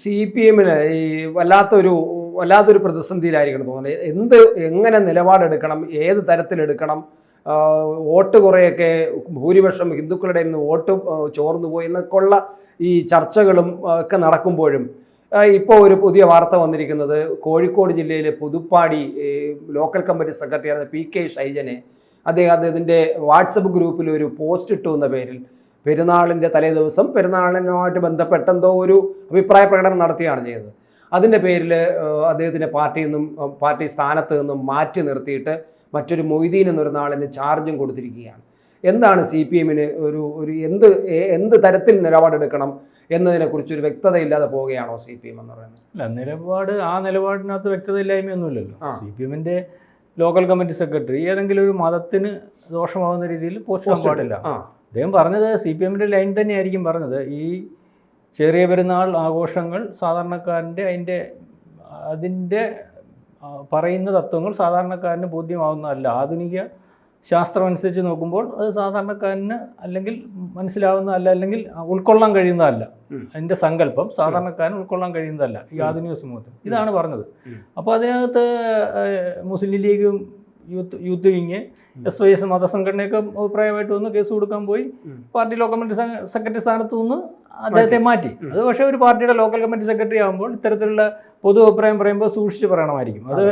C P എമ്മിന് ഈ വല്ലാത്തൊരു വല്ലാത്തൊരു പ്രതിസന്ധിയിലായിരിക്കണം തോന്നുന്നത്. എന്ത് എങ്ങനെ നിലപാടെടുക്കണം ഏത് തരത്തിലെടുക്കണം വോട്ട് കുറേയൊക്കെ ഭൂരിപക്ഷം ഹിന്ദുക്കളുടെ നിന്ന് വോട്ട് ചോർന്നു പോയി എന്നൊക്കെയുള്ള ഈ ചർച്ചകളും ഒക്കെ നടക്കുമ്പോഴും ഇപ്പോൾ ഒരു പുതിയ വാർത്ത വന്നിരിക്കുന്നത് കോഴിക്കോട് ജില്ലയിലെ പുതുപ്പാടി ലോക്കൽ കമ്മിറ്റി സെക്രട്ടറിയായിരുന്ന പി കെ ഷൈജനെ അദ്ദേഹം അദ്ദേഹത്തിന്റെ വാട്സപ്പ് ഗ്രൂപ്പിൽ ഒരു പോസ്റ്റ് ഇട്ടു എന്ന പേരിൽ. പെരുന്നാളിന്റെ തലേ ദിവസം പെരുന്നാളിനുമായിട്ട് ബന്ധപ്പെട്ട എന്തോ ഒരു അഭിപ്രായ പ്രകടനം നടത്തുകയാണ് ചെയ്തത്. അതിന്റെ പേരിൽ അദ്ദേഹത്തിന്റെ പാർട്ടിയിൽ നിന്നും പാർട്ടി സ്ഥാനത്ത് നിന്നും മാറ്റി നിർത്തിയിട്ട് മറ്റൊരു മൊയ്തീൻ എന്നൊരു നാളിന് ചാർജും കൊടുത്തിരിക്കുകയാണ്. എന്താണ് സി പി എമ്മിന് ഒരു ഒരു എന്ത് എന്ത് തരത്തിൽ നിലപാടെടുക്കണം എന്നതിനെക്കുറിച്ച് ഒരു വ്യക്തതയില്ലാതെ പോവുകയാണോ സി പി എം എന്ന് പറയുന്നത്? അല്ല നിലപാട് ആ നിലപാടിനകത്ത് വ്യക്തതയില്ലായ്മയൊന്നുമില്ലല്ലോ. ഒന്നുമില്ലല്ലോ സി പി എമ്മിന്റെ ലോക്കൽ കമ്മിറ്റി സെക്രട്ടറി ഏതെങ്കിലും ഒരു മതത്തിന് ദോഷമാവുന്ന രീതിയിൽ പോസ്റ്റ് പാടില്ല. അദ്ദേഹം പറഞ്ഞത് സി പി എമ്മിന്റെ ലൈൻ തന്നെയായിരിക്കും പറഞ്ഞത്. ഈ ചെറിയ പെരുന്നാൾ ആഘോഷങ്ങൾ സാധാരണക്കാരന്റെ അതിന്റെ അതിന്റെ പറയുന്ന തത്വങ്ങൾ സാധാരണക്കാരന് ബോധ്യമാവുന്നതല്ല. ആധുനിക ശാസ്ത്രം അനുസരിച്ച് നോക്കുമ്പോൾ അത് സാധാരണക്കാരന് അല്ലെങ്കിൽ മനസ്സിലാവുന്നതല്ല അല്ലെങ്കിൽ ഉൾക്കൊള്ളാൻ കഴിയുന്നതല്ല. അതിന്റെ സങ്കല്പം സാധാരണക്കാരന് ഉൾക്കൊള്ളാൻ കഴിയുന്നതല്ല ഈ ആധുനിക സമൂഹത്തിൽ. ഇതാണ് പറഞ്ഞത്. അപ്പോൾ അതിനകത്ത് മുസ്ലിം ലീഗും youth youth wing S Y S മതസംഘടനയൊക്കെ അഭിപ്രായമായിട്ട് വന്ന് കേസ് കൊടുക്കാൻ പോയി. പാർട്ടി ലോക്കൽ കമ്മിറ്റി സെക്രട്ടറി സ്ഥാനത്ത് നിന്ന് അദ്ദേഹത്തെ മാറ്റി. അത് പക്ഷേ ഒരു പാർട്ടിയുടെ ലോക്കൽ കമ്മിറ്റി സെക്രട്ടറി ആകുമ്പോൾ ഇത്തരത്തിലുള്ള പൊതു അഭിപ്രായം പറയുമ്പോൾ സൂക്ഷിച്ച് പറയണമായിരിക്കും. അത്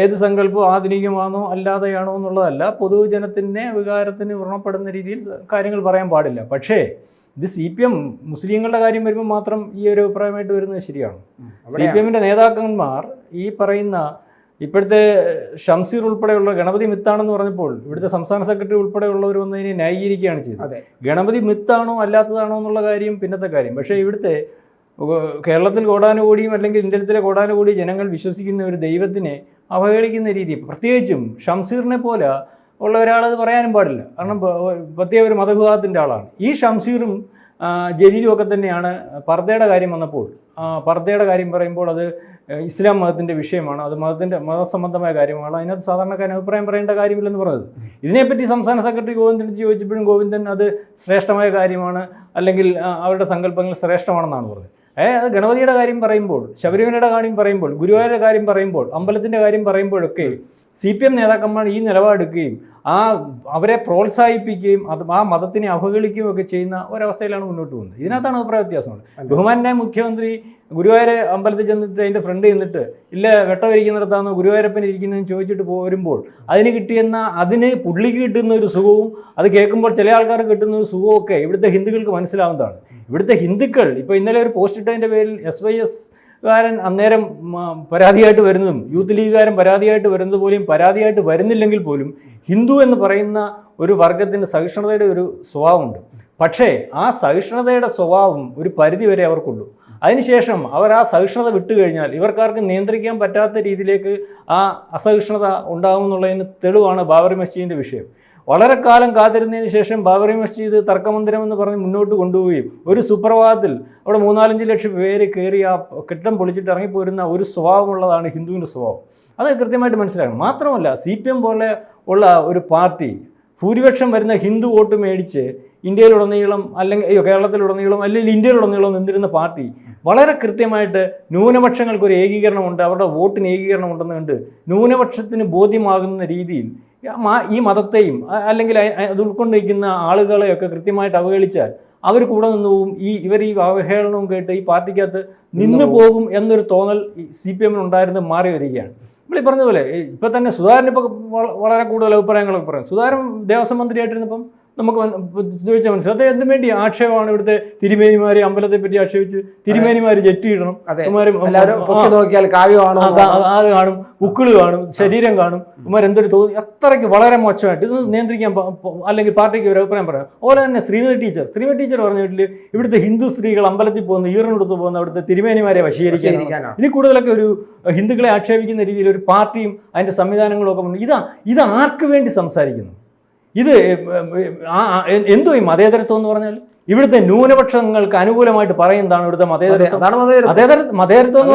ഏത് സങ്കല്പം ആധുനികമാണോ അല്ലാതെയാണോ എന്നുള്ളതല്ല പൊതുജനത്തിന്റെ വികാരത്തിന് വ്രണപ്പെടുന്ന രീതിയിൽ കാര്യങ്ങൾ പറയാൻ പാടില്ല. പക്ഷേ ഇത് സി പി എം മുസ്ലിങ്ങളുടെ കാര്യം വരുമ്പോൾ മാത്രം ഈ ഒരു അഭിപ്രായമായിട്ട് വരുന്നത് ശരിയാണ്. സി. പി എമ്മിന്റെ നേതാക്കന്മാർ ഈ പറയുന്ന ഇപ്പോഴത്തെ ഷംസീർ ഉൾപ്പെടെയുള്ള ഗണപതി മിത്താണെന്ന് പറഞ്ഞപ്പോൾ ഇവിടുത്തെ സംസ്ഥാന സെക്രട്ടറി ഉൾപ്പെടെയുള്ളവർ വന്ന് ഇതിനെ ന്യായീകരിക്കുകയാണ് ചെയ്തത്. ഗണപതി മിത്താണോ അല്ലാത്തതാണോ എന്നുള്ള കാര്യം പിന്നത്തെ കാര്യം. പക്ഷേ ഇവിടുത്തെ കേരളത്തിൽ കോടാനുകൂടിയും അല്ലെങ്കിൽ ഇന്ത്യത്തിലെ കോടാനുകൂടി ജനങ്ങൾ വിശ്വസിക്കുന്ന ഒരു ദൈവത്തിനെ അവഹേളിക്കുന്ന രീതി. പ്രത്യേകിച്ചും ഷംസീറിനെ പോലെ ഉള്ള ഒരാളത് പറയാനും പാടില്ല. കാരണം പ്രത്യേക ഒരു മതവിഭാഗത്തിന്റെ ആളാണ്. ഈ ഷംസീറും ജലീലും ഒക്കെ തന്നെയാണ് പർദ്ദയുടെ കാര്യം വന്നപ്പോൾ. പർദ്ദയുടെ കാര്യം പറയുമ്പോൾ അത് ഇസ്ലാം മതത്തിന്റെ വിഷയമാണ് അത് മതത്തിന്റെ മതസംബന്ധമായ കാര്യമാണ്. അതിനകത്ത് സാധാരണക്കാരൻ അഭിപ്രായം പറയേണ്ട കാര്യമില്ലെന്ന് പറഞ്ഞത് ഇതിനെപ്പറ്റി സംസ്ഥാന സെക്രട്ടറി ഗോവിന്ദൻ ചോദിച്ചപ്പോഴും ഗോവിന്ദൻ അത് ശ്രേഷ്ഠമായ കാര്യമാണ് അല്ലെങ്കിൽ അവരുടെ സങ്കല്പങ്ങൾ ശ്രേഷ്ഠമാണെന്നാണ് പറഞ്ഞത്. ഏ അത് ഗണപതിയുടെ കാര്യം പറയുമ്പോൾ ശബരിമലയുടെ കാര്യം പറയുമ്പോൾ ഗുരുവായൂരുടെ കാര്യം പറയുമ്പോൾ അമ്പലത്തിന്റെ കാര്യം പറയുമ്പോഴൊക്കെ സി പി എം നേതാക്കന്മാർ ഈ നിലപാടെടുക്കുകയും ആ അവരെ പ്രോത്സാഹിപ്പിക്കുകയും അത് ആ മതത്തിനെ അവഹേളിക്കുകയും ഒക്കെ ചെയ്യുന്ന ഒരവസ്ഥയിലാണ് മുന്നോട്ട് പോകുന്നത്. ഇതിനകത്താണ് അഭിപ്രായ വ്യത്യാസമുള്ളത് ബഹുമാനായ മുഖ്യമന്ത്രി ഗുരുവായൂർ അമ്പലത്തിൽ ചെന്നിട്ട് അതിന്റെ ഫ്രണ്ട് ചെന്നിട്ട് ഇല്ല വെട്ടമിരിക്കുന്നിടത്താണോ ഗുരുവായൂരപ്പൻ ഇരിക്കുന്നതെന്ന് ചോദിച്ചിട്ട് പോരുമ്പോൾ അതിന് കിട്ടിയെന്ന അതിന് പുള്ളിക്ക് കിട്ടുന്ന ഒരു സുഖവും അത് കേൾക്കുമ്പോൾ ചില ആൾക്കാർക്ക് കിട്ടുന്ന ഒരു സുഖവും ഒക്കെ ഇവിടുത്തെ ഹിന്ദുക്കൾക്ക് മനസ്സിലാവുന്നതാണ്. ഇവിടുത്തെ ഹിന്ദുക്കൾ ഇപ്പോൾ ഇന്നലെ ഒരു പോസ്റ്റ് ഇട്ടതിന്റെ പേരിൽ എസ് വൈ എസ് കാരൻ അന്നേരം പരാതിയായിട്ട് വരുന്നതും യൂത്ത് ലീഗുകാരൻ പരാതിയായിട്ട് വരുന്നത് പോലും പരാതിയായിട്ട് വരുന്നില്ലെങ്കിൽ പോലും ഹിന്ദു എന്ന് പറയുന്ന ഒരു വർഗത്തിന്റെ സഹിഷ്ണുതയുടെ ഒരു സ്വഭാവമുണ്ട്. പക്ഷേ ആ സഹിഷ്ണുതയുടെ സ്വഭാവം ഒരു പരിധി വരെ അവർക്കുള്ളൂ. അതിനുശേഷം അവർ ആ സഹിഷ്ണുത വിട്ടു കഴിഞ്ഞാൽ ഇവർക്കാർക്ക് നിയന്ത്രിക്കാൻ പറ്റാത്ത രീതിയിലേക്ക് ആ അസഹിഷ്ണുത ഉണ്ടാകുമെന്നുള്ളതിന് തെളിവാണ് ബാബറി മസ്ജിദിന്റെ വിഷയം. വളരെ കാലം കാത്തിരുന്നതിന് ശേഷം ബാബറി മസ്ജിദ് തർക്കമന്ദിരം എന്ന് പറഞ്ഞ് മുന്നോട്ട് കൊണ്ടുപോവുകയും ഒരു സുപ്രഭാതത്തിൽ അവിടെ മൂന്നാലഞ്ച് ലക്ഷം പേര് കയറി ആ കെട്ടിടം പൊളിച്ചിട്ട് ഇറങ്ങിപ്പോരുന്ന ഒരു സ്വഭാവമുള്ളതാണ് ഹിന്ദുവിന്റെ സ്വഭാവം. അത് കൃത്യമായിട്ട് മനസ്സിലാക്കണം. മാത്രമല്ല സി പി എം പോലെ ഉള്ള ഒരു പാർട്ടി ഭൂരിപക്ഷം വരുന്ന ഹിന്ദു വോട്ട് മേടിച്ച് ഇന്ത്യയിലുടനീളം അല്ലെങ്കിൽ അയ്യോ കേരളത്തിലുടനീളം അല്ലെങ്കിൽ ഇന്ത്യയിലുടനീളം നിന്നിരുന്ന പാർട്ടി വളരെ കൃത്യമായിട്ട് ന്യൂനപക്ഷങ്ങൾക്ക് ഒരു ഏകീകരണമുണ്ട് അവരുടെ വോട്ടിന് ഏകീകരണമുണ്ടെന്ന് കണ്ട് ന്യൂനപക്ഷത്തിന് ബോധ്യമാകുന്ന രീതിയിൽ ഈ മതത്തെയും അല്ലെങ്കിൽ അത് ഉൾക്കൊണ്ടിരിക്കുന്ന ആളുകളെയൊക്കെ കൃത്യമായിട്ട് അവഹേളിച്ചാൽ അവർ കൂടെ നിന്ന് പോകും ഈ ഇവർ ഈ അവഹേളനവും കേട്ട് ഈ പാർട്ടിക്കകത്ത് നിന്ന് പോകും എന്നൊരു തോന്നൽ സി പി എമ്മിന് ഉണ്ടായിരുന്നത് മാറി വരികയാണ്. നമ്മൾ ഈ പറഞ്ഞ പോലെ ഇപ്പൊ തന്നെ സുധാകരൻ ഇപ്പോൾ വളരെ കൂടുതൽ അഭിപ്രായങ്ങളൊക്കെ പറയും സുധാകരൻ ദേവസ്വം മന്ത്രിയായിട്ടിരുന്നപ്പം നമുക്ക് ചോദിച്ചാൽ മനസ്സിലായി അത് എന്തിനു വേണ്ടി? ആക്ഷേപമാണ് ഇവിടുത്തെ തിരുമേനിമാരെ അമ്പലത്തെ പറ്റി ആക്ഷേപിച്ച് തിരുമേനിമാര് ജെറ്റിയിടണം അതെ. കാണും. ഉക്കിൾ കാണും. ശരീരം കാണും. എന്തൊരു തോന്നി അത്രയ്ക്ക് വളരെ മോശമായിട്ട് ഇത് നിയന്ത്രിക്കാൻ അല്ലെങ്കിൽ പാർട്ടിക്ക് ഒരു അഭിപ്രായം പറയാം. അതുപോലെ തന്നെ ശ്രീമതി ടീച്ചർ. ശ്രീമതി ടീച്ചർ പറഞ്ഞ വീട്ടിൽ ഇവിടുത്തെ ഹിന്ദു സ്ത്രീകൾ അമ്പലത്തിൽ പോകുന്ന ഈറനെടുത്ത് പോകുന്ന അവിടുത്തെ തിരുമേനിമാരെ വശീകരിക്കാൻ ഇതിൽ കൂടുതലൊക്കെ ഒരു ഹിന്ദുക്കളെ ആക്ഷേപിക്കുന്ന രീതിയിൽ ഒരു പാർട്ടിയും അതിന്റെ സംവിധാനങ്ങളും ഒക്കെ ഇതാ ഇത് ആർക്ക് വേണ്ടി സംസാരിക്കുന്നു? ഇത് എന്തോ ഈ മതേതരത്വം എന്ന് പറഞ്ഞാൽ ഇവിടുത്തെ ന്യൂനപക്ഷങ്ങൾക്ക് അനുകൂലമായിട്ട് പറയുന്നതാണ് ഇവിടുത്തെ മതേതരത്വം.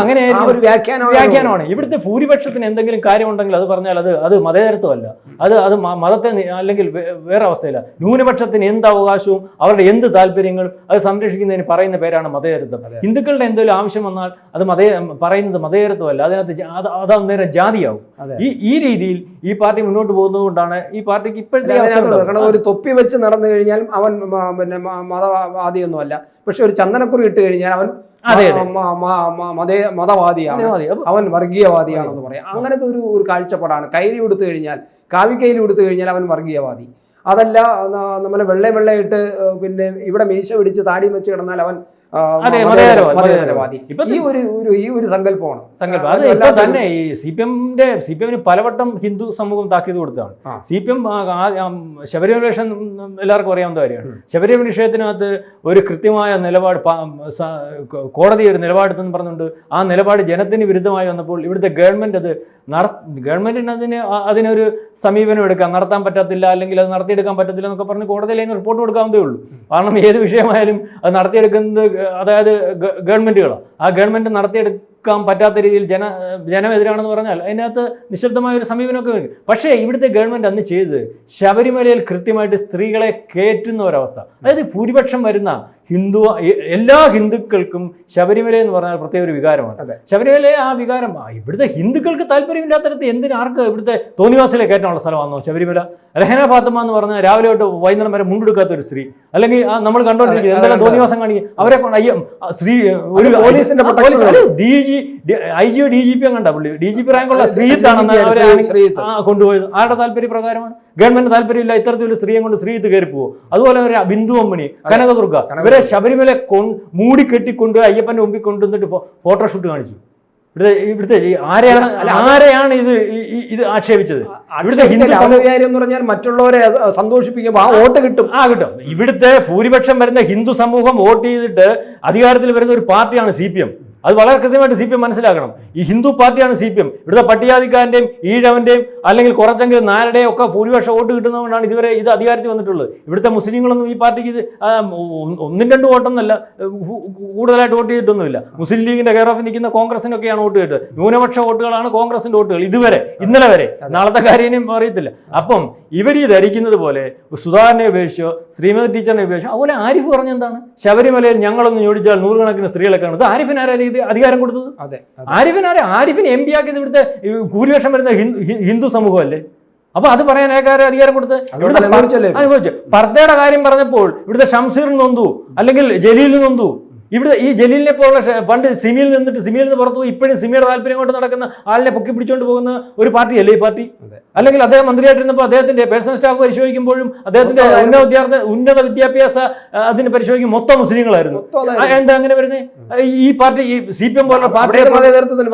അങ്ങനെ വ്യാഖ്യാനമാണ് ഇവിടുത്തെ ഭൂരിപക്ഷത്തിന് എന്തെങ്കിലും കാര്യമുണ്ടെങ്കിൽ അത് പറഞ്ഞാൽ അത് അത് മതേതരത്വമല്ല. അത് അത് മതത്തെ അല്ലെങ്കിൽ വേറെ അവസ്ഥയില്ല. ന്യൂനപക്ഷത്തിന് എന്ത് അവകാശവും അവരുടെ എന്ത് താല്പര്യങ്ങളും അത് സംരക്ഷിക്കുന്നതിന് പറയുന്ന പേരാണ് മതേതരത്വം. ഹിന്ദുക്കളുടെ എന്തെങ്കിലും ആവശ്യം വന്നാൽ അത് മതേ പറയുന്നത് മതേതരത്വമല്ല. അതിനകത്ത് അത് അന്നേരം ജാതിയാവും. ഈ ഈ രീതിയിൽ ഈ പാർട്ടി മുന്നോട്ട് പോകുന്നതുകൊണ്ടാണ് ഈ പാർട്ടിക്ക് ഇപ്പോഴത്തെ ഒരു തൊപ്പി വെച്ച് നടന്നു കഴിഞ്ഞാൽ അവൻ പിന്നെ മതവാദിയൊന്നുമല്ല. പക്ഷെ ഒരു ചന്ദനക്കുറി ഇട്ട് കഴിഞ്ഞാൽ അവൻ മതവാദിയാണ്. അവൻ വർഗീയവാദിയാണെന്ന് പറയാം. അങ്ങനത്തെ ഒരു ഒരു കാഴ്ചപ്പാടാണ്. കൈരി കൊടുത്തു കഴിഞ്ഞാൽ കാവിക്കൈലി കൊടുത്തു കഴിഞ്ഞാൽ അവൻ വർഗീയവാദി. അതല്ല നമ്മളെ വെള്ള വെള്ളയിട്ട് പിന്നെ ഇവിടെ മീശ പിടിച്ച് താടി വെച്ച് കിടന്നാൽ അവൻ ഈ ഒരു ഈ ഒരു സങ്കല്പമാണ്. സങ്കല്പം. അത് അത് ഇപ്പൊ തന്നെ ഈ സി പി എമ്മിന്റെ സി പി എമ്മിന് പലവട്ടം ഹിന്ദു സമൂഹം താക്കീത് കൊടുത്തതാണ്. സി പി എം ശബരിമല വിഷയം എല്ലാവർക്കും അറിയാവുന്ന കാര്യമാണ്. ശബരിമല വിഷയത്തിനകത്ത് ഒരു കൃത്യമായ നിലപാട് കോടതി ഒരു നിലപാടെന്ന് പറഞ്ഞുകൊണ്ട് ആ നിലപാട് ജനത്തിന് വിരുദ്ധമായി വന്നപ്പോൾ ഇവിടുത്തെ ഗവൺമെന്റ് അത് നട ഗവൺമെന്റിന് അതിന് അതിനൊരു സമീപനം എടുക്കാം. നടത്താൻ പറ്റത്തില്ല അല്ലെങ്കിൽ അത് നടത്തിയെടുക്കാൻ പറ്റത്തില്ല എന്നൊക്കെ പറഞ്ഞ് കോടതിയിൽ അതിന് റിപ്പോർട്ട് കൊടുക്കാവുന്നതേ ഉള്ളൂ. കാരണം ഏത് വിഷയമായാലും അത് നടത്തിയെടുക്കുന്നത് അതായത് ഗവൺമെന്റുകളോ ആ ആ ഗവൺമെന്റ് നടത്തിയെടുക്കാൻ പറ്റാത്ത രീതിയിൽ ജന ജനം എതിരാണെന്ന് പറഞ്ഞാൽ അതിനകത്ത് നിശബ്ദമായ ഒരു സമീപനമൊക്കെ വരും. പക്ഷേ ഇവിടുത്തെ ഗവൺമെന്റ് അന്ന് ചെയ്തത് ശബരിമലയിൽ കൃത്യമായിട്ട് സ്ത്രീകളെ കയറ്റുന്ന ഒരവസ്ഥ. അതായത് ഭൂരിപക്ഷം വരുന്ന ഹിന്ദു എല്ലാ ഹിന്ദുക്കൾക്കും ശബരിമല എന്ന് പറഞ്ഞാൽ പ്രത്യേക ഒരു വികാരമാണ്. ശബരിമലയെ ശബരിമല ആ വികാരം ഇവിടുത്തെ ഹിന്ദുക്കൾക്ക് താല്പര്യമില്ലാത്തടത്ത് എന്തിനാർക്ക് ഇവിടുത്തെ തോന്നിവാസിലെ കയറ്റാനുള്ള സ്ഥലമാണോ ശബരിമല? രഹന ഫാത്തമ എന്ന് പറഞ്ഞാൽ രാവിലെ തൊട്ട് വൈകുന്നേരം വരെ മുണ്ടെടുക്കാത്ത ഒരു സ്ത്രീ. അല്ലെങ്കിൽ നമ്മൾ കണ്ടോണ്ടിരിക്കുന്നത് എന്തെല്ലാം. തോന്നിവാസം കാണിക്കും. അവരെ കൊണ്ട് അയ്യം സ്ത്രീ ഒരു പോലീസിന്റെ. ഡി ജി ഐ ജിയോ ഡി ജി പി കണ്ട പുള്ളി? ഡി ജി പി റാങ്കുള്ള ശ്രീത്താണെന്ന് അവരെ കൊണ്ടുപോയത്. ആരുടെ താല്പര്യ പ്രകാരമാണ്? ഗവൺമെന്റ് താല്പര്യമില്ല ഇത്തരത്തിലൊരു സ്ത്രീയെ കൊണ്ട് ശ്രീത്ത് കയറി പോകും അതുപോലെ ഒരു ബിന്ദു അമ്മണി കനകദുർഗ. ഇവരെ ശബരിമല കൊ കൊണ്ടുപോയി അയ്യപ്പന്റെ മുമ്പിൽ കൊണ്ടുവന്നിട്ട് ഫോട്ടോഷൂട്ട് കാണിച്ചു. ഇവിടുത്തെ ഇവിടുത്തെ ആരെയാണ് ആരെയാണ് ഇത് ഇത് ആക്ഷേപിച്ചത്? ഇവിടുത്തെ എന്ന് പറഞ്ഞാൽ മറ്റുള്ളവരെ സന്തോഷിപ്പിക്കും സന്തോഷിപ്പിക്കുമ്പോൾ ആ വോട്ട് കിട്ടും. ആ കിട്ടും. ഇവിടുത്തെ ഭൂരിപക്ഷം വരുന്ന ഹിന്ദു സമൂഹം വോട്ട് ചെയ്തിട്ട് അധികാരത്തിൽ വരുന്ന ഒരു പാർട്ടിയാണ് സി പി എം. അത് വളരെ കൃത്യമായിട്ട് സി പി എം മനസ്സിലാക്കണം. ഈ ഹിന്ദു പാർട്ടിയാണ് സി പി എം. ഇവിടുത്തെ പട്ടികാതിക്കാരന്റെയും ഈഴവന്റെയും അല്ലെങ്കിൽ കുറച്ചെങ്കിലും നായരുടെയും ഒക്കെ ഭൂരിപക്ഷം വോട്ട് കിട്ടുന്നതുകൊണ്ടാണ് ഇതുവരെ ഇത് അധികാരത്തിൽ വന്നിട്ടുള്ളത്. ഇവിടുത്തെ മുസ്ലിങ്ങളൊന്നും ഈ പാർട്ടിക്ക് ഇത് ഒന്നും രണ്ട് വോട്ടൊന്നുമല്ല. കൂടുതലായിട്ട് വോട്ട് ചെയ്തിട്ടൊന്നുമില്ല. മുസ്ലിം ലീഗിന്റെ കെയർ ഓഫ് നിൽക്കുന്ന കോൺഗ്രസിനൊക്കെയാണ് വോട്ട് കിട്ടുന്നത് ന്യൂനപക്ഷ വോട്ടുകളാണ് കോൺഗ്രസിന്റെ വോട്ടുകൾ ഇതുവരെ ഇന്നലെ വരെ. നാളത്തെ കാര്യനെയും അറിയത്തില്ല. അപ്പം ഇവർ ഈ ധരിക്കുന്നത് പോലെ സുധാകരനെ ഉപേക്ഷിച്ചോ ശ്രീമതി ടീച്ചറിനെ ഉപേക്ഷിച്ചോ അതുപോലെ ആരിഫ് പറഞ്ഞെന്താണ് ശബരിമലയിൽ ഞങ്ങളൊന്ന് ചോദിച്ചാൽ നൂറുകണക്കിന് സ്ത്രീകളൊക്കെയാണ് ഇത് ആരിഫിനാരാ ഇത് അധികാരം കൊടുത്തത്? അതെ ആരിഫൻ ആരെ? ആരിഫിനെ എം പി ആക്കിയത് ഇവിടുത്തെ ഭൂരിപക്ഷം വരുന്ന ഹിന്ദു സമൂഹമല്ലേ? അപ്പൊ അത് പറയാൻ ഏകാരം അധികാരം കൊടുത്ത് ഇവിടുത്തെ അനുഭവിച്ചു. പർദ്ദയുടെ കാര്യം പറഞ്ഞപ്പോൾ ഇവിടുത്തെ ഷംസീർ നൊന്തു അല്ലെങ്കിൽ ജലീൽ നൊന്തു. ഇവിടെ ഈ ജലീലിനെ പോലുള്ള പണ്ട് സിമിയിൽ നിന്നിട്ട് സിമിയിൽ നിന്ന് പുറത്തു പോയി ഇപ്പോഴും സിമിയുടെ താല്പര്യം കൊണ്ട് നടക്കുന്ന ആളിനെ പൊക്കി പിടിച്ചുകൊണ്ട് പോകുന്ന ഒരു പാർട്ടിയല്ലേ ഈ പാർട്ടി. അല്ലെങ്കിൽ അദ്ദേഹം മന്ത്രിയായിട്ടിരുന്നപ്പോൾ അദ്ദേഹത്തിന്റെ പേഴ്സണൽ സ്റ്റാഫ് പരിശോധിക്കുമ്പോഴും അദ്ദേഹത്തിന്റെ ഉന്നത വിദ്യാർത്ഥി ഉന്നത വിദ്യാഭ്യാസ അതിന് പരിശോധിക്കും മൊത്തം മുസ്ലിങ്ങളായിരുന്നു. എന്താ അങ്ങനെ വരുന്നത് ഈ പാർട്ടി ഈ സി പി എം പോലുള്ള പാർട്ടി.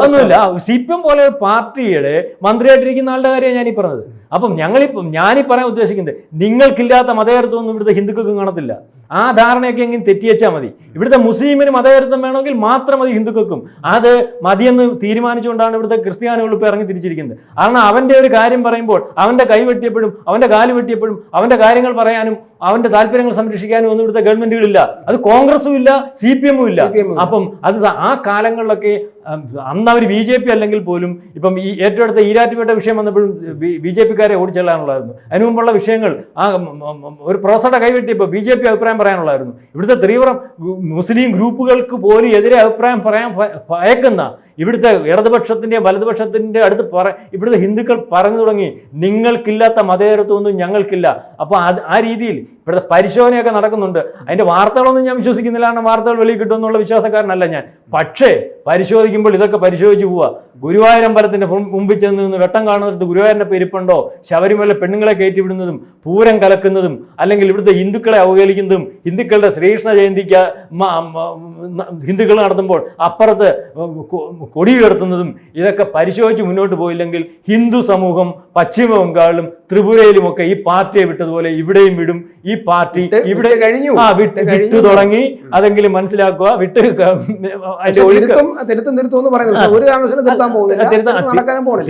ഒന്നുമില്ല. സി പി എം പോലെ പാർട്ടിയുടെ മന്ത്രിയായിട്ടിരിക്കുന്ന ആളുടെ കാര്യമാണ് ഞാനീ പറഞ്ഞത്. അപ്പം ഞങ്ങളിപ്പം ഞാനീ പറയാൻ ഉദ്ദേശിക്കുന്നത് നിങ്ങൾക്കില്ലാത്ത മതേതൃത്വം ഒന്നും ഇവിടുത്തെ ഹിന്ദുക്കൾക്കും കാണത്തില്ല. ആ ധാരണയൊക്കെ എങ്ങനെ തെറ്റിയച്ചാൽ മതി. ഇവിടുത്തെ മുസ്ലിമിന് മതേതരത്വം വേണമെങ്കിൽ മാത്രം മതി ഹിന്ദുക്കൾക്കും. അത് മതിയെന്ന് തീരുമാനിച്ചുകൊണ്ടാണ് ഇവിടുത്തെ ക്രിസ്ത്യാനികൾ ഇപ്പോൾ ഇറങ്ങി തിരിച്ചിരിക്കുന്നത്. കാരണം അവന്റെ ഒരു കാര്യം പറയുമ്പോൾ അവന്റെ കൈ വെട്ടിയപ്പോഴും അവന്റെ കാൽ വെട്ടിയപ്പോഴും അവന്റെ കാര്യങ്ങൾ പറയാനും അവന്റെ താല്പര്യങ്ങൾ സംരക്ഷിക്കാനും ഒന്നും ഇവിടുത്തെ ഗവൺമെന്റുകളില്ല. അത് കോൺഗ്രസും ഇല്ല സി പി എമ്മും ഇല്ല. അപ്പം അത് ആ കാലങ്ങളിലൊക്കെ അന്ന് അവർ ബി ജെ പി അല്ലെങ്കിൽ പോലും ഇപ്പം ഈ ഏറ്റവും അടുത്ത ഈരാറ്റുപേട്ട വിഷയം വന്നപ്പോഴും ബി ജെ പിക്കാരെ ഓടിച്ചെല്ലാനുള്ളായിരുന്നു അതിനു മുമ്പുള്ള വിഷയങ്ങൾ ആ ഒരു പ്രൊഫസറുടെ കൈവെട്ടിയപ്പോൾ ബി ജെ പി അഭിപ്രായം പറയാനുള്ളായിരുന്നു ഇവിടുത്തെ തീവ്രം മുസ്ലിം ഗ്രൂപ്പുകൾക്ക് പോലും എതിരെ അഭിപ്രായം പറയാൻ ഭയക്കുന്ന ഇവിടുത്തെ ഇടതുപക്ഷത്തിന്റെയും വലതുപക്ഷത്തിന്റെ അടുത്ത് പറ ഇവിടുത്തെ ഹിന്ദുക്കൾ പറഞ്ഞു തുടങ്ങി നിങ്ങൾക്കില്ലാത്ത മതേതരത്വമൊന്നും ഞങ്ങൾക്കില്ല. അപ്പോൾ അത് ആ രീതിയിൽ ഇവിടുത്തെ പരിശോധനയൊക്കെ നടക്കുന്നുണ്ട്. അതിന്റെ വാർത്തകളൊന്നും ഞാൻ വിശ്വസിക്കുന്നില്ല. കാരണം വാർത്തകൾ വെളിയിൽ കിട്ടുമെന്നുള്ള വിശ്വാസക്കാരനല്ല ഞാൻ. പക്ഷേ പരിശോധിക്കുമ്പോൾ ഇതൊക്കെ പരിശോധിച്ച് പോവുക ഗുരുവായൂരമ്പലത്തിന്റെ മും- മുമ്പിൽ ചെന്ന് നിന്ന് വെട്ടം കാണുന്നിടത്ത് ഗുരുവായൂരിന്റെ പെരുപ്പുണ്ടോ? ശബരിമല പെണ്ണുങ്ങളെ കയറ്റി വിടുന്നതും പൂരം കലക്കുന്നതും അല്ലെങ്കിൽ ഇവിടുത്തെ ഹിന്ദുക്കളെ അവഹേളിക്കുന്നതും ഹിന്ദുക്കളുടെ ശ്രീകൃഷ്ണ ജയന്തിക്ക് ഹിന്ദുക്കൾ നടത്തുമ്പോൾ അപ്പുറത്ത് കൊടി ഉയർത്തുന്നതും ഇതൊക്കെ പരിശോധിച്ച് മുന്നോട്ട് പോയില്ലെങ്കിൽ ഹിന്ദു സമൂഹം പശ്ചിമ ബംഗാളിലും ത്രിപുരയിലുമൊക്കെ ഈ പാർട്ടിയെ വിട്ടതുപോലെ ഇവിടെയും വിടും. ഈ പാർട്ടി ഇവിടെ കഴിഞ്ഞു. ആ വിട്ട് വിട്ട് തുടങ്ങി. അതെങ്കിലും മനസ്സിലാക്കുക. വിട്ട്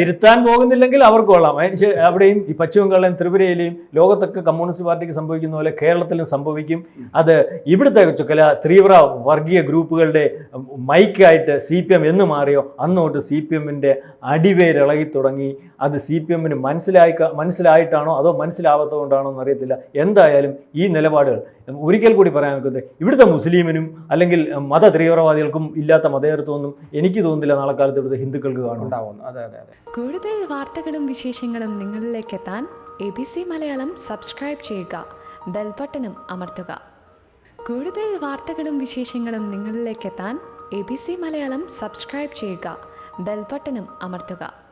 തിരുത്താൻ പോകുന്നില്ലെങ്കിൽ അവർക്ക് കൊള്ളാം. അവിടെയും ഈ പശ്ചിമ ബംഗാളിലെയും ത്രിപുരയിലെയും ലോകത്തൊക്കെ കമ്മ്യൂണിസ്റ്റ് പാർട്ടിക്ക് സംഭവിക്കുന്ന പോലെ കേരളത്തിലും സംഭവിക്കും. അത് ഇവിടുത്തെ ചില തീവ്ര വർഗീയ ഗ്രൂപ്പുകളുടെ മൈക്കായിട്ട് സി പി എം എന്ന് മാറിയോ അന്നോട്ട് സി പി എമ്മിന്റെ അടിവേരിളകി തുടങ്ങി. അത് സി പി എമ്മിന് മനസ്സിലായി മനസ്സിലായിട്ടാണോ അതോ മനസ്സിലാവാത്തതുകൊണ്ടാണോ എന്നറിയത്തില്ല. എന്തായാലും ഈ നിലപാടുകൾ ഒരിക്കൽ കൂടി പറയാൻ നിൽക്കുന്നത് ഇവിടുത്തെ മുസ്ലിമിനും അല്ലെങ്കിൽ മത തീവ്രവാദികൾക്കും ഇല്ലാത്ത മതേതരത്വമൊന്നും എനിക്ക് തോന്നുന്നില്ല നാളെ കാലത്ത് ഇവിടുത്തെ ഹിന്ദുക്കൾക്ക് കാണും. ഉണ്ടാവുന്നു അതെ അതെ അതെ. കൂടുതൽ വാർത്തകളും വിശേഷങ്ങളും നിങ്ങളിലേക്ക് എത്താൻ A B C Malayalam subscribe ചെയ്യുക ബെൽബട്ടനും അമർത്തുക. കൂടുതൽ വാർത്തകളും വിശേഷങ്ങളും നിങ്ങളിലേക്ക് എത്താൻ A B C Malayalam subscribe ചെയ്യുക ബെൽബട്ടനും അമർത്തുക.